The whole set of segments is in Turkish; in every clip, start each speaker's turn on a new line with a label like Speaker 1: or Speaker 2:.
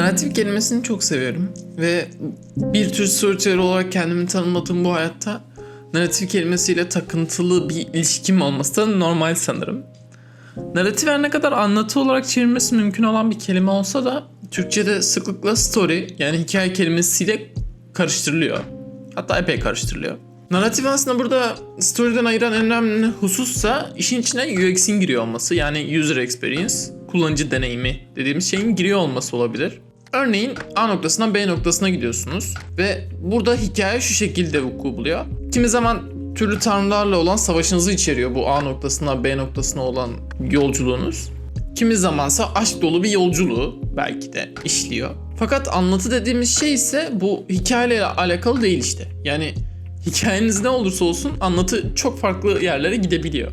Speaker 1: Narratif kelimesini çok seviyorum ve bir tür storyteller olarak kendimi tanımladığım bu hayatta narratif kelimesiyle takıntılı bir ilişkim olması da normal sanırım. Narratif her ne kadar anlatı olarak çevirmesi mümkün olan bir kelime olsa da Türkçe'de sıklıkla story yani hikaye kelimesiyle karıştırılıyor. Hatta epey karıştırılıyor. Narratif aslında burada story'den ayıran en önemli husussa işin içine UX'in giriyor olması yani user experience, kullanıcı deneyimi dediğimiz şeyin giriyor olması olabilir. Örneğin A noktasından B noktasına gidiyorsunuz ve burada hikaye şu şekilde vuku buluyor. Kimi zaman türlü tanrılarla olan savaşınızı içeriyor bu A noktasından B noktasına olan yolculuğunuz. Kimi zamansa aşk dolu bir yolculuğu belki de işliyor. Fakat anlatı dediğimiz şey ise bu hikayeyle alakalı değil işte. Yani hikayeniz ne olursa olsun anlatı çok farklı yerlere gidebiliyor.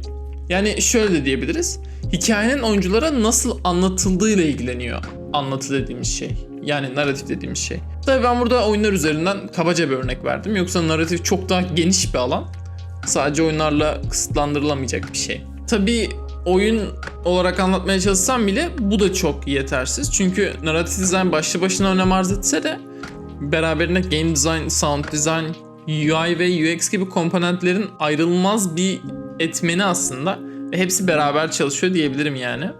Speaker 1: Yani şöyle de diyebiliriz. Hikayenin oyunculara nasıl anlatıldığıyla ilgileniyor anlatı dediğimiz şey. Yani narratif dediğimiz şey. Tabii ben burada oyunlar üzerinden kabaca bir örnek verdim. Yoksa narratif çok daha geniş bir alan. Sadece oyunlarla kısıtlandırılamayacak bir şey. Tabii oyun olarak anlatmaya çalışsam bile bu da çok yetersiz. Çünkü narratif design başlı başına önem arz etse de beraberinde game design, sound design, UI ve UX gibi komponentlerin ayrılmaz bir etmeni aslında. Hepsi beraber çalışıyor diyebilirim yani.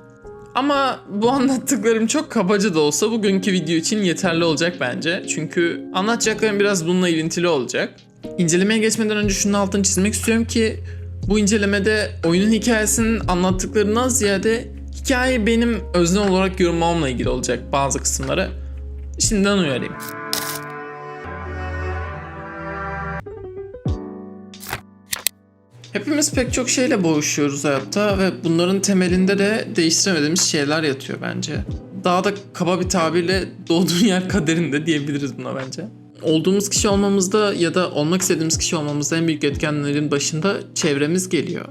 Speaker 1: Ama bu anlattıklarım çok kabaca da olsa bugünkü video için yeterli olacak bence. Çünkü anlatacaklarım biraz bununla ilintili olacak. İncelemeye geçmeden önce şunun altını çizmek istiyorum ki bu incelemede oyunun hikayesinin anlattıklarından ziyade hikaye benim özne olarak yorumlamamla ilgili olacak bazı kısımları. Şimdiden uyarayım. Hepimiz pek çok şeyle boğuşuyoruz hayatta ve bunların temelinde de değiştiremediğimiz şeyler yatıyor bence. Daha da kaba bir tabirle doğduğun yer kaderinde diyebiliriz buna bence. Olduğumuz kişi olmamızda ya da olmak istediğimiz kişi olmamızda en büyük etkenlerin başında çevremiz geliyor.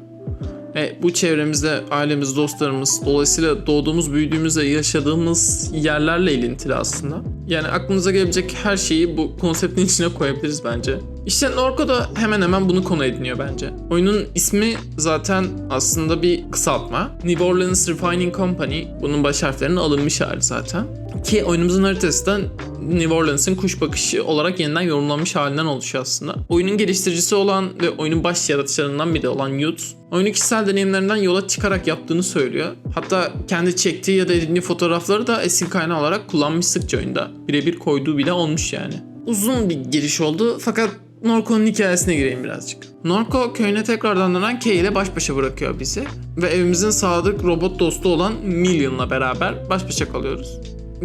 Speaker 1: Ve bu çevremizde ailemiz, dostlarımız, dolayısıyla doğduğumuz, büyüdüğümüz ve yaşadığımız yerlerle ilintili aslında. Yani aklımıza gelebilecek her şeyi bu konseptin içine koyabiliriz bence. İşte Norco da hemen hemen bunu konu ediniyor bence. Oyunun ismi zaten aslında bir kısaltma. New Orleans Refining Company. Bunun baş harflerinin alınmış hali zaten. Ki oyunumuzun haritası da New Orleans'ın kuş bakışı olarak yeniden yorumlanmış halinden oluşuyor aslında. Oyunun geliştiricisi olan ve oyunun baş yaratıcılarından biri olan Yut, oyunu kişisel deneyimlerinden yola çıkarak yaptığını söylüyor. Hatta kendi çektiği ya da edindiği fotoğrafları da esin kaynağı olarak kullanmış sıkça oyunda. Birebir koyduğu bile olmuş yani. Uzun bir giriş oldu fakat Norco'nun hikayesine gireyim birazcık. Norco köyüne tekrardan dönen Kay ile baş başa bırakıyor bizi. Ve evimizin sadık robot dostu olan Million'la beraber baş başa kalıyoruz.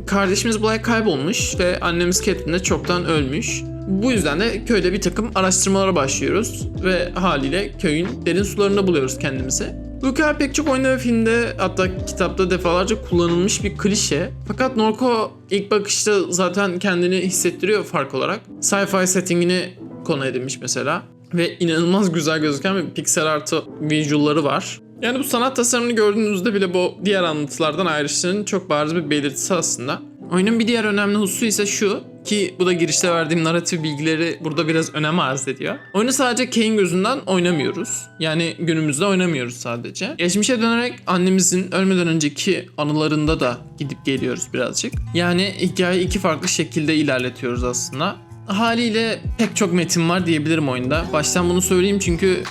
Speaker 1: Kardeşimiz Blake kaybolmuş ve annemiz Catelyn de çoktan ölmüş. Bu yüzden de köyde bir takım araştırmalara başlıyoruz ve haliyle köyün derin sularında buluyoruz kendimizi. Hikaye pek çok oyunda ve filmde hatta kitapta defalarca kullanılmış bir klişe. Fakat Norco ilk bakışta zaten kendini hissettiriyor fark olarak. Sci-fi settingini konu edinmiş mesela. Ve inanılmaz güzel gözüken bir pixel artı visual'ları var. Yani bu sanat tasarımını gördüğünüzde bile bu diğer anlatılardan ayrıştığının çok bariz bir belirtisi aslında. Oyunun bir diğer önemli hususu ise şu ki bu da girişte verdiğim narratif bilgileri burada biraz önem arz ediyor. Oyunu sadece Kane gözünden oynamıyoruz. Yani günümüzde oynamıyoruz sadece. Geçmişe dönerek annemizin ölmeden önceki anılarında da gidip geliyoruz birazcık. Yani hikayeyi iki farklı şekilde ilerletiyoruz aslında. Haliyle pek çok metin var diyebilirim oyunda. Baştan bunu söyleyeyim çünkü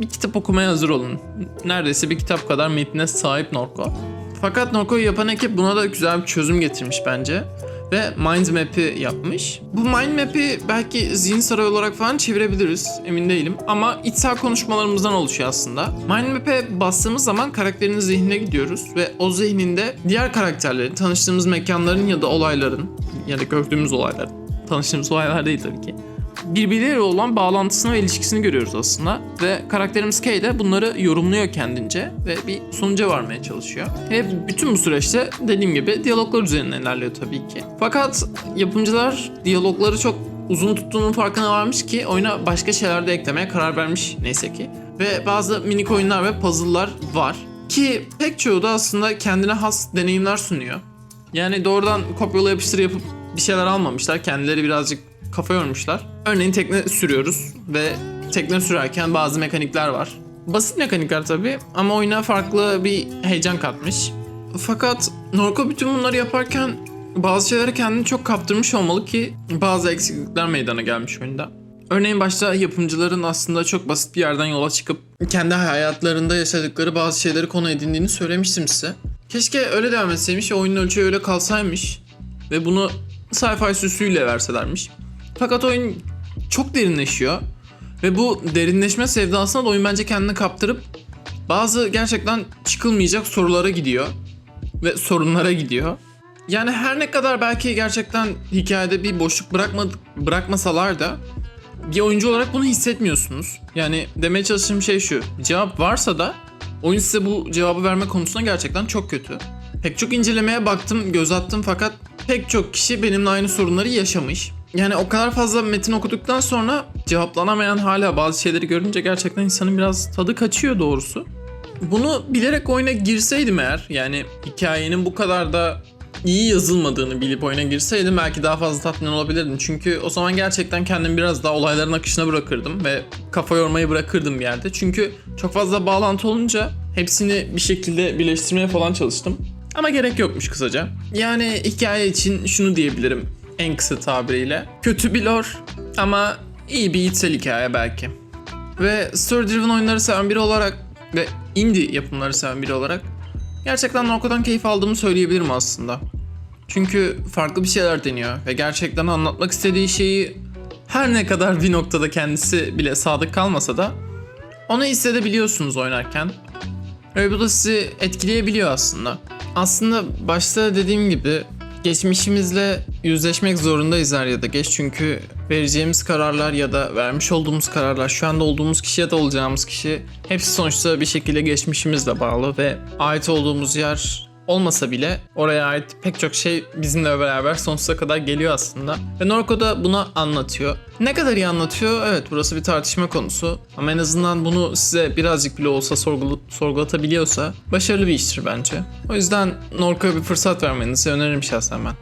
Speaker 1: bir kitap okumaya hazır olun. Neredeyse bir kitap kadar metnine sahip Norco. Fakat Norco'yu yapan ekip buna da güzel bir çözüm getirmiş bence. Ve Mind Map'i yapmış. Bu Mind Map'i belki zihin sarayı olarak falan çevirebiliriz. Emin değilim. Ama içsel konuşmalarımızdan oluşuyor aslında. Mind Map'e bastığımız zaman karakterin zihnine gidiyoruz. Ve o zihninde diğer karakterlerin, tanıştığımız mekanların ya da olayların ya da gördüğümüz olayların. Tanıştığımız olaylar değil tabii ki birbirleriyle olan bağlantısını ve ilişkisini görüyoruz aslında. Ve karakterimiz Kay de bunları yorumluyor kendince ve bir sonuca varmaya çalışıyor. Ve bütün bu süreçte dediğim gibi diyaloglar üzerinden ilerliyor tabii ki. Fakat yapımcılar diyalogları çok uzun tuttuğunun farkına varmış ki oyuna başka şeyler de eklemeye karar vermiş neyse ki. Ve bazı minik oyunlar ve puzzle'lar var. Ki pek çoğu da aslında kendine has deneyimler sunuyor. Yani doğrudan kopyala yapıştır yapıp bir şeyler almamışlar. Kendileri birazcık kafa yormuşlar. Örneğin tekne sürüyoruz ve tekne sürerken bazı mekanikler var. Basit mekanikler tabii ama oyuna farklı bir heyecan katmış. Fakat Norco bütün bunları yaparken bazı şeylere kendini çok kaptırmış olmalı ki bazı eksiklikler meydana gelmiş oyunda. Örneğin başta yapımcıların aslında çok basit bir yerden yola çıkıp kendi hayatlarında yaşadıkları bazı şeyleri konu edindiğini söylemiştim size. Keşke öyle devam etseymiş oyunun ölçüğü öyle kalsaymış ve bunu sci-fi süsüyle verselermiş. Fakat oyun çok derinleşiyor ve bu derinleşme sevdasına da oyun bence kendini kaptırıp bazı gerçekten çıkılmayacak sorulara gidiyor ve sorunlara gidiyor. Yani her ne kadar belki gerçekten hikayede bir boşluk bırakma, bırakmasalar da bir oyuncu olarak bunu hissetmiyorsunuz. Yani demeye çalıştığım şey şu. Cevap varsa da oyun size bu cevabı verme konusunda gerçekten çok kötü. Pek çok incelemeye baktım, göz attım fakat pek çok kişi benimle aynı sorunları yaşamış. Yani o kadar fazla metin okuduktan sonra cevaplanamayan hala bazı şeyleri görünce gerçekten insanın biraz tadı kaçıyor doğrusu. Bunu bilerek oyuna girseydim eğer yani hikayenin bu kadar da iyi yazılmadığını bilip oyuna girseydim belki daha fazla tatmin olabilirdim. Çünkü o zaman gerçekten kendimi biraz daha olayların akışına bırakırdım ve kafa yormayı bırakırdım bir yerde. Çünkü çok fazla bağlantı olunca hepsini bir şekilde birleştirmeye falan çalıştım. Ama gerek yokmuş kısaca. Yani hikaye için şunu diyebilirim en kısa tabiriyle. Kötü bir lore ama iyi bir içsel hikaye belki. Ve story driven oyunları seven biri olarak ve indie yapımları seven biri olarak gerçekten Norco'dan keyif aldığımı söyleyebilirim aslında. Çünkü farklı bir şeyler deniyor ve gerçekten anlatmak istediği şeyi her ne kadar bir noktada kendisi bile sadık kalmasa da onu hissedebiliyorsunuz oynarken. Ve bu da sizi etkileyebiliyor aslında. Aslında başta dediğim gibi geçmişimizle yüzleşmek zorundayız er ya da geç. Çünkü vereceğimiz kararlar ya da vermiş olduğumuz kararlar şu anda olduğumuz kişi ya da olacağımız kişi hepsi sonuçta bir şekilde geçmişimizle bağlı ve ait olduğumuz yer olmasa bile oraya ait pek çok şey bizimle beraber sonsuza kadar geliyor aslında. Ve Norco da bunu anlatıyor. Ne kadar iyi anlatıyor? Evet burası bir tartışma konusu. Ama en azından bunu size birazcık bile olsa sorgul- sorgulatabiliyorsa başarılı bir iştir bence. O yüzden Norco'ya bir fırsat vermenizi öneririm şahsen ben.